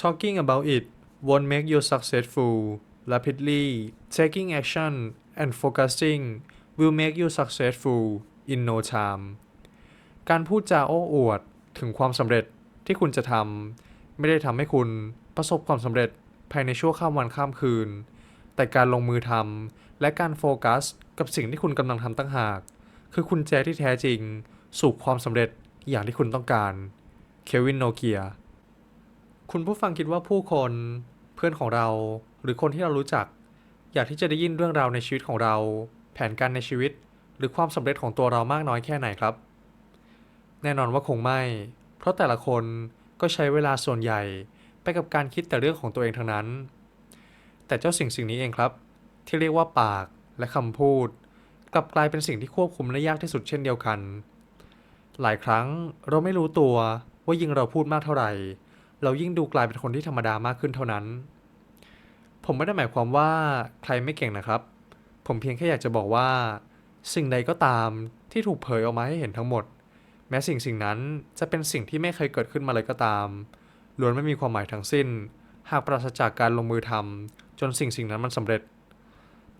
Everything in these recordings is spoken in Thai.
Talking about it won't make you successful rapidly. Taking action and focusing will make you successful in no time. การพูดจาโอ้อวดถึงความสำเร็จที่คุณจะทำไม่ได้ทำให้คุณประสบความสำเร็จภายในชั่วข้ามวันข้ามคืน แต่การลงมือทำและการโฟกัสกับสิ่งที่คุณกำลังทำตั้งหาก คือคุณแจที่แท้จริง สู่ความสำเร็จอย่างที่คุณต้องการ เควินโนเกีย คุณผู้ฟังคิดว่าผู้คนเพื่อนของเรา หรือคนที่เรารู้จัก อยากที่จะได้ยินเรื่องราวในชีวิตของเรา แผนการในชีวิต หรือความสำเร็จของตัวเรามากน้อยแค่ไหนครับ แน่นอนว่าคงไม่ เพราะแต่ละคนก็ใช้เวลาส่วนใหญ่ไปกับการคิดแต่เรื่องของตัวเองทั้งนั้น แต่เจ้าสิ่งสิ่งนี้เองครับ ที่เรียกว่าปากและคำพูด กลับกลายเป็นสิ่งที่ควบคุมได้ยากที่สุดเช่นเดียวกัน หลายครั้งเราไม่รู้ตัวว่ายิ่งเราพูดมากเท่าไหร่ เรายิ่งดูกลายเป็นคนที่ธรรมดามากขึ้นเท่านั้น ผมไม่ได้หมายความว่าใครไม่เก่งนะครับ ผมเพียงแค่อยากจะบอกว่า สิ่งใดก็ตามที่ถูกเผยออกมาให้เห็นทั้งหมด แม้สิ่งสิ่งนั้นจะเป็นสิ่งที่ไม่เคยเกิดขึ้นมาเลยก็ตามล้วนไม่มีความหมายทั้งสิ้น หากปราศจากการลงมือทำจนสิ่งสิ่งนั้นมันสำเร็จ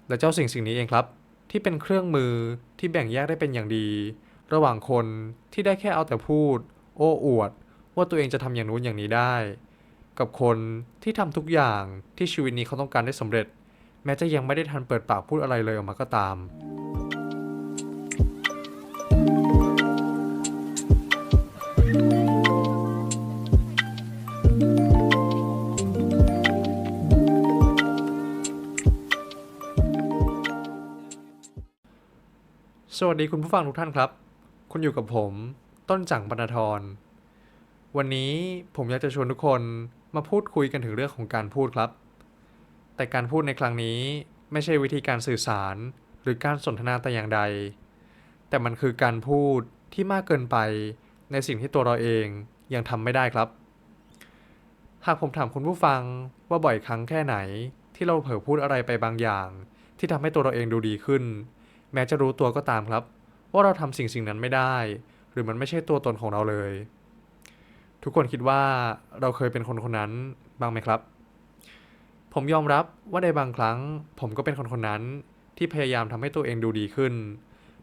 และเจ้าสิ่งสิ่งนี้เองครับ ที่เป็นเครื่องมือที่แบ่งแยกได้เป็นอย่างดี ระหว่างคนที่ได้แค่เอาแต่พูด โอ้อวด ว่าตัวเองจะทำอย่างนู้นอย่างนี้ได้ กับคนที่ทำทุกอย่างที่ชีวิตนี้เขาต้องการได้สำเร็จ แม้จะยังไม่ได้ทันเปิดปากพูดอะไรเลยออกมาก็ตามสวัสดีคุณผู้ฟังทุกท่านครับ คุณอยู่กับผม ต้นจังปนทร วันนี้ผมอยากจะชวนทุกคนมาพูดคุยกันถึงเรื่องของการพูดครับ แต่การพูดในครั้งนี้ไม่ใช่วิธีการสื่อสาร หรือการสนทนาแต่อย่างใด แต่มันคือการพูดที่มากเกินไปในสิ่งที่ตัวเราเองยังทำไม่ได้ครับ หากผมถามคุณผู้ฟังว่าบ่อยครั้งแค่ไหน ที่เราเผลอพูดอะไรไปบางอย่าง ที่ทำให้ตัวเราเองดูดีขึ้น แม้จะรู้ตัวก็ตามครับ ว่าเราทำสิ่งสิ่งนั้นไม่ได้ หรือมันไม่ใช่ตัวตนของเราเลย ทุกคนคิดว่าเราเคยเป็นคนคนนั้นบ้างไหมครับ ผมยอมรับว่าในบางครั้ง ผมก็เป็นคนคนนั้นที่พยายามทำให้ตัวเองดูดีขึ้น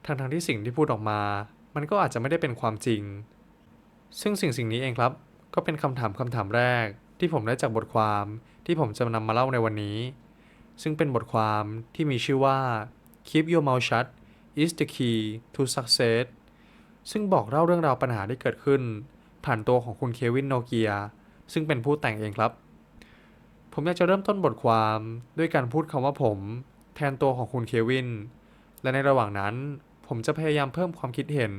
ทั้งทงๆที่สิ่งที่พูดออกมา มันก็อาจจะไม่ได้เป็นความจริง ซึ่งสิ่งสิ่งนี้เองครับ ก็เป็นคำถามคำถามแรก ที่ผมได้จากบทความที่ผมจะนำมาเล่าในวันนี้ ซึ่งเป็นบทความที่มีชื่อว่า Keep your mouth shut is the key to success ซึ่งบอกเล่าเรื่องราวปัญหาที่เกิดขึ้น ผ่านตัวของคุณเควินโนเกีย ซึ่งเป็นผู้แต่งเองครับ ผมอยากจะเริ่มต้นบทความด้วยการพูดคำว่าผม แทนตัวของคุณเควิน และในระหว่างนั้น ผมจะพยายามเพิ่มความคิดเห็น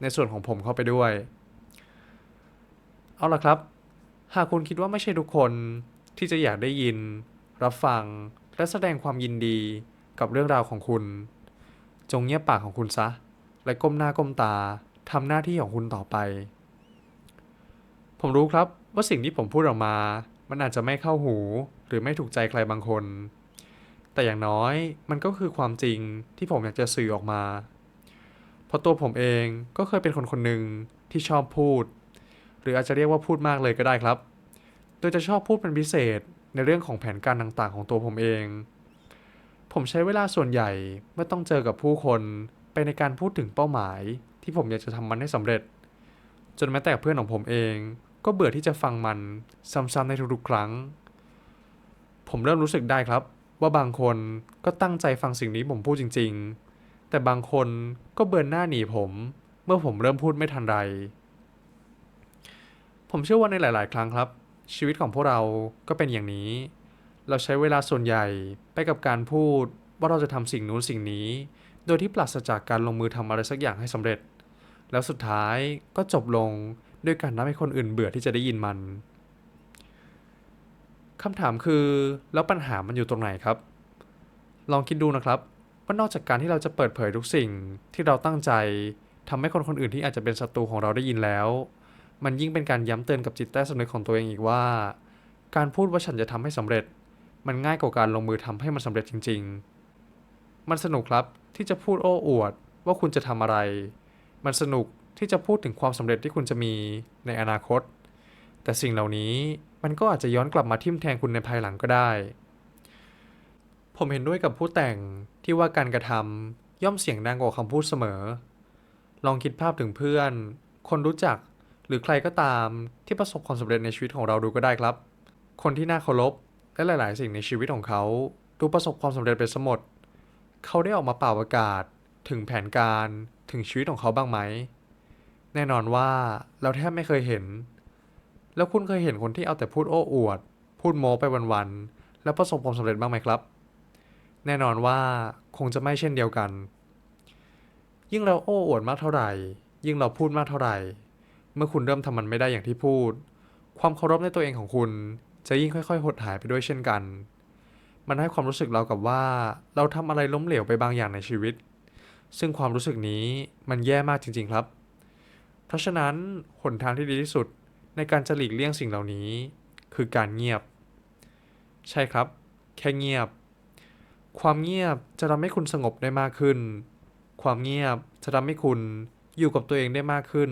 ในส่วนของผมเข้าไปด้วย เอาล่ะครับ หากคุณคิดว่าไม่ใช่ทุกคนที่จะอยากได้ยิน รับฟัง และแสดงความยินดีกับเรื่องราวของคุณ จงเงียบปากของคุณซะ และก้มหน้าก้มตาทำหน้าที่ของคุณต่อไป ผมรู้ครับว่าสิ่งที่ผมพูดออกมา มันอาจจะไม่เข้าหู หรือไม่ถูกใจใครบางคน แต่อย่างน้อยมันก็คือความจริงที่ผมอยากจะสื่อออกมา เพราะตัวผมเองก็เคยเป็นคนคนหนึ่งที่ชอบพูด หรืออาจจะเรียกว่าพูดมากเลยก็ได้ครับ โดยจะชอบพูดเป็นพิเศษในเรื่องของแผนการต่างๆ ของตัวผมเอง ผมใช้เวลาส่วนใหญ่เมื่อต้องเจอกับผู้คนไปในการพูดถึงเป้าหมาย ที่ผมอยากจะทำมันให้สำเร็จ จนแม้แต่เพื่อนของผมเอง ก็เบื่อที่จะฟังมันซ้ำๆในทุกๆครั้ง ผมเริ่มรู้สึกได้ครับ ว่าบางคนก็ตั้งใจฟังสิ่งนี้ผมพูดจริง ๆ แต่บางคนก็เบิร์นหน้าหนีผม เมื่อผมเริ่มพูดไม่ทันไร ผมเชื่อว่าในหลาย ๆ ครั้งครับ ชีวิตของพวกเราก็เป็นอย่างนี้ เราใช้เวลาส่วนใหญ่ไปกับการพูดว่าเราจะทำสิ่งนู้นสิ่งนี้ โดยที่ปราศจากการลงมือทำอะไรสักอย่างให้สำเร็จ แล้วสุดท้ายก็จบลง ด้วยการทำให้คนอื่นเบื่อที่จะได้ยินมันคำถามคือแล้วปัญหามันอยู่ตรงไหนครับ ลองคิดดูนะครับ ว่านอกจากการที่เราจะเปิดเผยทุกสิ่งที่เราตั้งใจทำให้คนคนอื่นที่อาจจะเป็นศัตรูของเราได้ยินแล้ว มันยิ่งเป็นการย้ำเตือนกับจิตใต้สำนึกของตัวเองอีกว่า การพูดว่าฉันจะทำให้สำเร็จ มันง่ายกว่าการลงมือทำให้มันสำเร็จจริง ๆ มันสนุกครับที่จะพูดโอ้อวดว่าคุณจะทำอะไร มันสนุก ที่จะพูดถึงความสำเร็จที่คุณจะมีในอนาคต แต่สิ่งเหล่านี้มันก็อาจจะย้อนกลับมาทิ่มแทงคุณในภายหลังก็ได้ ผมเห็นด้วยกับผู้แต่งที่ว่าการกระทำย่อมเสียงดังกว่าคำพูดเสมอ ลองคิดภาพถึงเพื่อน คนรู้จัก หรือใครก็ตามที่ประสบความสำเร็จในชีวิตของเราดูก็ได้ครับ คนที่น่าเคารพและหลาย ๆ สิ่งในชีวิตของเขาดูประสบความสำเร็จไปสมดเขาได้ออกมาเป่าประกาศ ถึงแผนการ ถึงชีวิตของเขาบ้างไหม แน่นอนว่าเราแทบไม่เคยเห็น แล้วคุณเคยเห็นคนที่เอาแต่พูดโอ้อวด พูดโม้ไปวันๆ แล้วประสบความสำเร็จบ้างไหมครับ แน่นอนว่าคงจะไม่เช่นเดียวกัน ยิ่งเราโอ้อวดมากเท่าไหร่ ยิ่งเราพูดมากเท่าไหร่ เมื่อคุณเริ่มทำมันไม่ได้อย่างที่พูด ความเคารพในตัวเองของคุณจะยิ่งค่อยๆ หดหายไปด้วยเช่นกัน มันให้ความรู้สึกเรากับว่า เราทำอะไรล้มเหลวไปบางอย่างในชีวิต ซึ่งความรู้สึกนี้มันแย่มากจริง ๆ ครับ เพราะฉะนั้นหนทางที่ดีที่สุดในการจะหลีกเลี่ยงสิ่งเหล่านี้ คือการเงียบ ใช่ครับ แค่เงียบ ความเงียบจะทำให้คุณสงบได้มากขึ้น ความเงียบจะทำให้คุณอยู่กับตัวเองได้มากขึ้น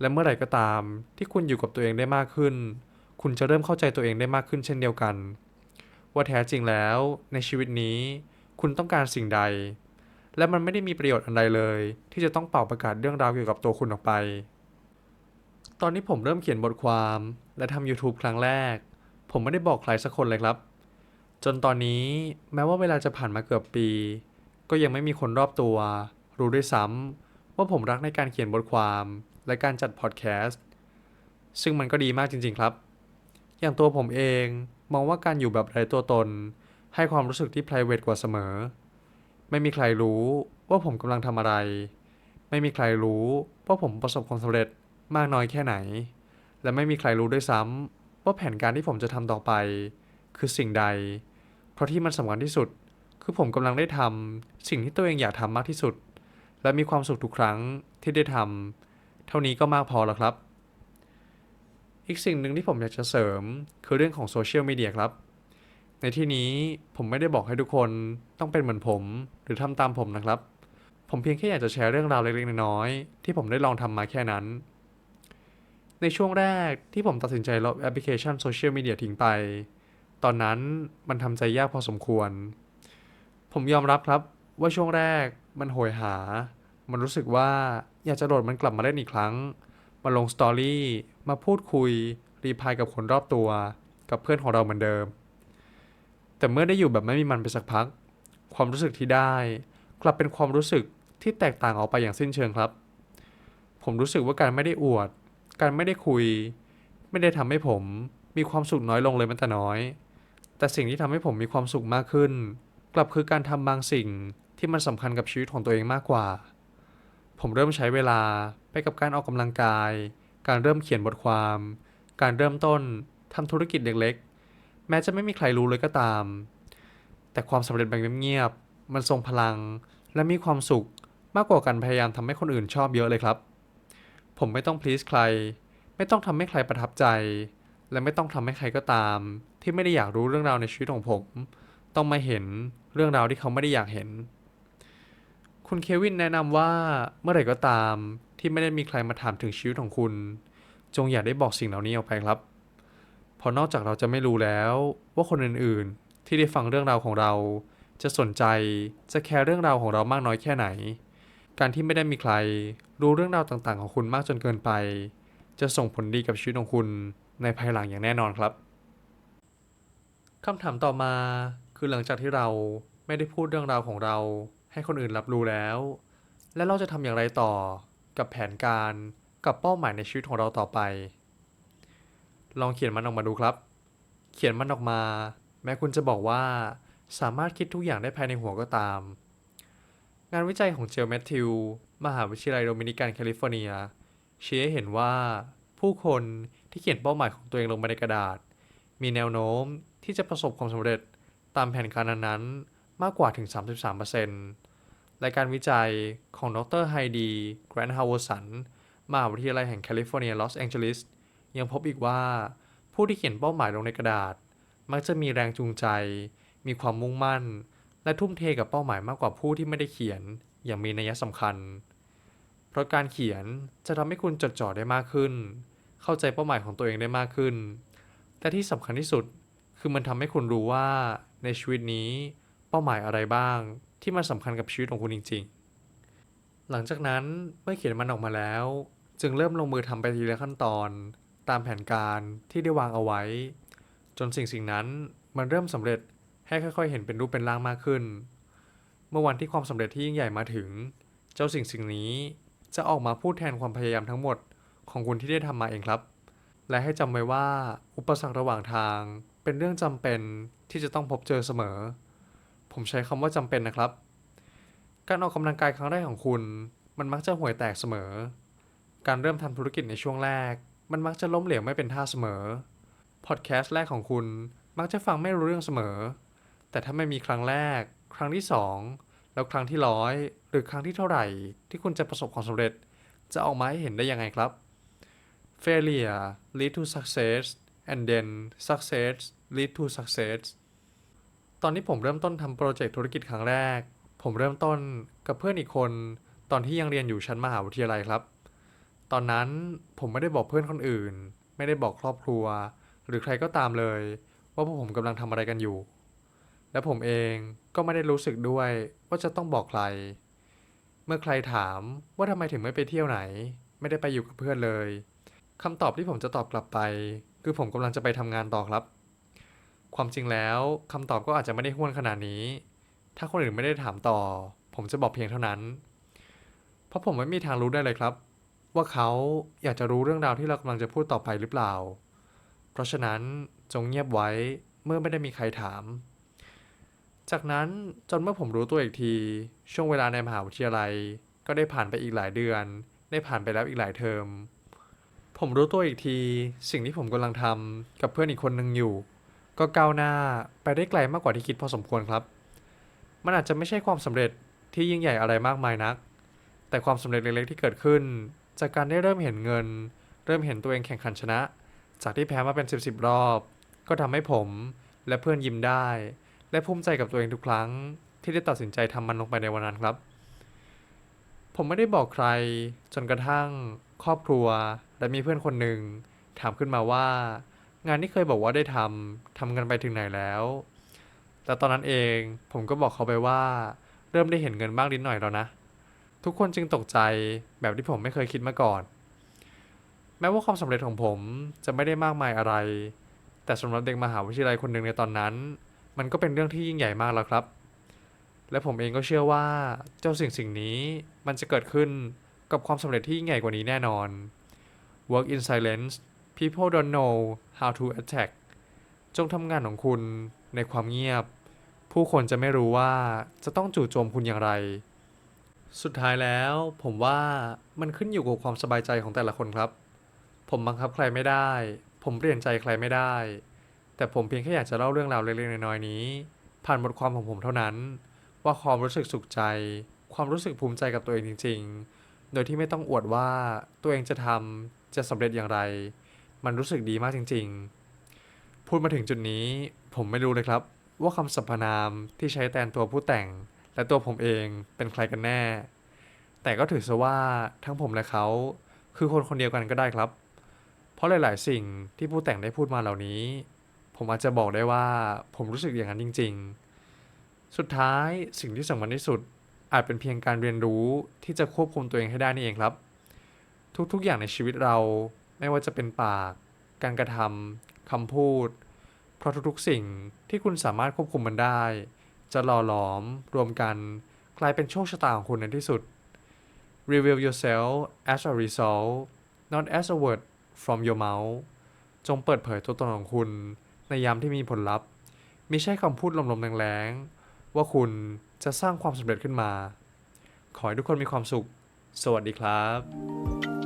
และเมื่อไหร่ก็ตามที่คุณอยู่กับตัวเองได้มากขึ้น คุณจะเริ่มเข้าใจตัวเองได้มากขึ้นเช่นเดียวกัน ว่าแท้จริงแล้วในชีวิตนี้ คุณต้องการสิ่งใด และมันไม่ได้มีประโยชน์อันใดเลย ที่จะต้องเป่าประกาศเรื่องราวเกี่ยวกับตัวคุณออกไป ตอนนี้ผมเริ่มเขียนบทความ และทำ YouTube ครั้งแรก ผมไม่ได้บอกใครสักคนเลยครับ จนตอนนี้แม้ว่าเวลาจะผ่านมาเกือบปี ก็ยังไม่มีคนรอบตัว รู้ด้วยซ้ำว่าผมรักในการเขียนบทความและการจัดพอดแคสต์ซึ่งมันก็ดีมากจริง ๆ ครับ อย่างตัวผมเองมองว่าการอยู่แบบไร้ตัวตน ให้ความรู้สึกที่ p r i v a t กว่าเสมอ ไม่มีใครรู้ว่าผมกำลังทำอะไร ไม่มีใครรู้ว่าผมประสบความสำเร็จมากน้อยแค่ไหน และไม่มีใครรู้ด้วยซ้ำว่าแผนการที่ผมจะทำต่อไป คือสิ่งใด เพราะที่มันสำคัญที่สุด คือผมกำลังได้ทำสิ่งที่ตัวเองอยากทำมากที่สุด และมีความสุขทุกครั้งที่ได้ทำเท่านี้ก็มากพอแล้วครับ อีกสิ่งหนึ่งที่ผมอยากจะเสริมคือเรื่องของโซเชียลมีเดียครับ ในที่นี้ผมไม่ได้บอกให้ทุกคนต้องเป็นเหมือนผม หรือทำตามผมนะครับ ผมเพียงแค่อยากจะแชร์เรื่องราวเล็กๆน้อยๆที่ผมได้ลองทำมาแค่นั้น ในช่วงแรกที่ผมตัดสินใจลบแอปพลิเคชันโซเชียลมีเดียทิ้งไป ตอนนั้นมันทำใจยากพอสมควร ผมยอมรับครับว่าช่วงแรกมันโหยหา มันรู้สึกว่าอยากจะโดดมันกลับมาเล่นอีกครั้ง มาลงสตอรี่ มาพูดคุย รีพายกับคนรอบตัว กับเพื่อนของเราเหมือนเดิม แต่เมื่อได้อยู่แบบไม่มีมันไปสักพัก ความรู้สึกที่ได้ กลับเป็นความรู้สึกที่แตกต่างออกไปอย่างสิ้นเชิงครับ ผมรู้สึกว่าการไม่ได้อวด การไม่ได้คุย ไม่ได้ทำให้ผมมีความสุขน้อยลงเลยแม้แต่น้อย แต่สิ่งที่ทำให้ผมมีความสุขมากขึ้น กลับคือการทำบางสิ่งที่มันสำคัญกับชีวิตของตัวเองมากกว่า ผมเริ่มใช้เวลาไปกับการออกกำลังกาย การเริ่มเขียนบทความ การเริ่มต้นทำธุรกิจเล็ก แม้จะไม่มีใครรู้เลยก็ตาม แต่ความสำเร็จแบบเงียบๆมันทรงพลัง และมีความสุขมากกว่าการพยายามทำให้คนอื่นชอบเยอะเลยครับ ผมไม่ต้อง please ใคร ไม่ต้องทำให้ใครประทับใจ และไม่ต้องทำให้ใครก็ตาม ที่ไม่ได้อยากรู้เรื่องราวในชีวิตของผม ต้องมาเห็นเรื่องราวที่เขาไม่ได้อยากเห็น คุณเควินแนะนำว่าเมื่อไหร่ก็ตามที่ไม่ได้มีใครมาถามถึงชีวิตของคุณ จงอย่าได้บอกสิ่งเหล่านี้ออกไปครับ เพราะนอกจากเราจะไม่รู้แล้วว่าคนอื่นๆ ที่ได้ฟังเรื่องราวของเรา จะสนใจจะแคร์เรื่องราวของเรามากน้อยแค่ไหน การที่ไม่ได้มีใครรู้เรื่องราวต่างๆ ของคุณมากจนเกินไป จะส่งผลดีกับชีวิตของคุณในภายหลังอย่างแน่นอนครับคำถามต่อมาคือหลังจากที่เราไม่ได้พูดเรื่องราวของเรา ให้คนอื่นรับรู้แล้ว และเราจะทำอย่างไรต่อกับแผนการกับเป้าหมายในชีวิตของเราต่อไป ลองเขียนมันออกมาดูครับ เขียนมันออกมา แม้คุณจะบอกว่าสามารถคิดทุกอย่างได้ภายในหัวก็ตาม งานวิจัยของเจลแมทธิว มหาวิทยาลัยโดมินิกันแคลิฟอร์เนีย ชี้ให้เห็นว่า ผู้คนที่เขียนเป้าหมายของตัวเองลงไปในกระดาษ มีแนวโน้มที่จะประสบความสำเร็จตามแผนการนั้นๆ มากกว่าถึง 33%และการวิจัยของดรไฮดี แกรนด์ฮาวสัน มหาวิทยาลัยแห่งแคลิฟอร์เนียลอสแองเจลิส ยังพบอีกว่า ผู้ที่เขียนเป้าหมายลงในกระดาษ มักจะมีแรงจูงใจ มีความมุ่งมั่น และทุ่มเทกับเป้าหมายมากกว่าผู้ที่ไม่ได้เขียนอย่างมีนัยสำคัญ เพราะการเขียนจะทำให้คุณจดจ่อได้มากขึ้น เข้าใจเป้าหมายของตัวเองได้มากขึ้น แต่ที่สำคัญที่สุดคือมันทำให้คุณรู้ว่าในชีวิตนี้เป้าหมายอะไรบ้าง ที่มันสำคัญกับชีวิตของคุณจริง ๆ หลังจากนั้นเมื่อเขียนมันออกมาแล้ว จึงเริ่มลงมือทำไปทีละขั้นตอน ตามแผนการที่ได้วางเอาไว้ จนสิ่งสิ่งนั้นมันเริ่มสำเร็จให้ค่อยๆ เห็นเป็นรูปเป็นร่างมากขึ้น เมื่อวันที่ความสำเร็จที่ยิ่งใหญ่มาถึง เจ้าสิ่งสิ่งนี้จะออกมาพูดแทนความพยายามทั้งหมดของคุณที่ได้ทำมาเองครับ และให้จำไว้ว่าอุปสรรคระหว่างทางเป็นเรื่องจำเป็นที่จะต้องพบเจอเสมอ ผมใช้คำว่าจำเป็นนะครับ การออกกำลังกายครั้งแรกของคุณ มันมักจะห่วยแตกเสมอ การเริ่มทำธุรกิจในช่วงแรก มันมักจะล้มเหลวไม่เป็นท่าเสมอ พอดแคสต์แรกของคุณมักจะฟังไม่รู้เรื่องเสมอ แต่ถ้าไม่มีครั้งแรก ครั้งที่สองแล้วครั้งที่ร้อยหรือครั้งที่เท่าไหร่ ที่คุณจะประสบความสำเร็จ จะออกมาให้เห็นได้ยังไงครับ failure lead to success and then success lead to success ตอนที่ผมเริ่มต้นทำโปรเจกต์ธุรกิจครั้งแรก ผมเริ่มต้นกับเพื่อนอีกคน ตอนที่ยังเรียนอยู่ชั้นมหาวิทยาลัยครับ ตอนนั้นผมไม่ได้บอกเพื่อนคนอื่น ไม่ได้บอกครอบครัว หรือใครก็ตามเลย ว่าพวกผมกำลังทำอะไรกันอยู่ และผมเองก็ไม่ได้รู้สึกด้วยว่าจะต้องบอกใคร เมื่อใครถามว่าทำไมถึงไม่ไปเที่ยวไหน ไม่ได้ไปอยู่กับเพื่อนเลยคำตอบที่ผมจะตอบกลับไป คือผมกำลังจะไปทำงานต่อครับ ความจริงแล้วคำตอบก็อาจจะไม่ได้ห้วนขนาดนี้ ถ้าคนอื่นไม่ได้ถามต่อ ผมจะบอกเพียงเท่านั้น เพราะผมไม่มีทางรู้ได้เลยครับ ว่าเขาอยากจะรู้เรื่องราวที่เรากำลังจะพูดต่อไปหรือเปล่า เพราะฉะนั้นจงเงียบไว้เมื่อไม่ได้มีใครถาม จากนั้นจนเมื่อผมรู้ตัวอีกที ช่วงเวลาในมหาวิทยาลัย ก็ได้ผ่านไปอีกหลายเดือน ได้ผ่านไปแล้วอีกหลายเทอม ผมรู้ตัวอีกที สิ่งที่ผมกำลังทำกับเพื่อนอีกคนหนึ่งอยู่ ก็ก้าวหน้าไปได้ไกลมากกว่าที่คิดพอสมควรครับ มันอาจจะไม่ใช่ความสำเร็จที่ยิ่งใหญ่อะไรมากมายนัก แต่ความสำเร็จเล็กๆที่เกิดขึ้น จากการได้เริ่มเห็นเงิน เริ่มเห็นตัวเองแข่งขันชนะ จากที่แพ้มาเป็น 10บรอบ ก็ทำให้ผมและเพื่อนยิ้มได้ และภูมิใจกับตัวเองทุกครั้ง ที่ได้ตัดสินใจทำมันลงไปในวันนั้นครับ ผมไม่ได้บอกใคร จนกระทั่งครอบครัวและมีเพื่อนคนหนึ่งถามขึ้นมาว่า งานที่เคยบอกว่าได้ทำทำกันไปถึงไหนแล้ว แต่ตอนนั้นเองผมก็บอกเขาไปว่า เริ่มได้เห็นเงินบ้างนิดหน่อยแล้วนะ ทุกคนจึงตกใจแบบที่ผมไม่เคยคิดมาก่อน แม้ว่าความสำเร็จของผมจะไม่ได้มากมายอะไร แต่สำหรับเด็กมหาวิทยาลัยคนหนึ่งในตอนนั้น มันก็เป็นเรื่องที่ยิ่งใหญ่มากแล้วครับ และผมเองก็เชื่อว่าเจ้าสิ่งสิ่งนี้มันจะเกิดขึ้นกับความสำเร็จที่ยิ่งใหญ่กว่านี้แน่นอน Work in silence people don't know how to attack จงทำงานของคุณในความเงียบ ผู้คนจะไม่รู้ว่าจะต้องจู่โจมคุณอย่างไร สุดท้ายแล้วผมว่ามันขึ้นอยู่กับความสบายใจของแต่ละคนครับ ผมบังคับใครไม่ได้ ผมเปลี่ยนใจใครไม่ได้ แต่ผมเพียงแค่อยากจะเล่าเรื่องราวเล็กๆน้อยๆนี้ ผ่านบทความของผมเท่านั้น ว่าความรู้สึกสุขใจ ความรู้สึกภูมิใจกับตัวเองจริง ๆ โดยที่ไม่ต้องอวดว่าตัวเองจะทำจะสำเร็จอย่างไร มันรู้สึกดีมากจริง ๆ พูดมาถึงจุดนี้ ผมไม่รู้เลยครับ ว่าคำสรรพนามที่ใช้แทนตัวผู้แต่ง และตัวผมเองเป็นใครกันแน่ แต่ก็ถือซะว่าทั้งผมและเขาคือคนคนเดียวกันก็ได้ครับ เพราะหลาย ๆ สิ่งที่ผู้แต่งได้พูดมาเหล่านี้ ผมอาจจะบอกได้ว่าผมรู้สึกอย่างนั้นจริง ๆ สุดท้ายสิ่งที่สำคัญที่สุดอาจเป็นเพียงการเรียนรู้ที่จะควบคุมตัวเองให้ได้นี่เองครับ ทุก ๆ อย่างในชีวิตเราไม่ว่าจะเป็นปาก การกระทำคำพูด เพราะทุก ๆ สิ่งที่คุณสามารถควบคุมมันได้ จะหล่อหลอมรวมกันกลายเป็นโชคชะตาของคุณในที่สุด Reveal yourself as a result not as a word from your mouth จงเปิดเผยตัวตนของคุณ ในยามที่มีผลลัพธ์มิใช่คำพูดลมๆแรงๆว่าคุณจะสร้างความสำเร็จขึ้นมา ขอให้ทุกคนมีความสุข สวัสดีครับ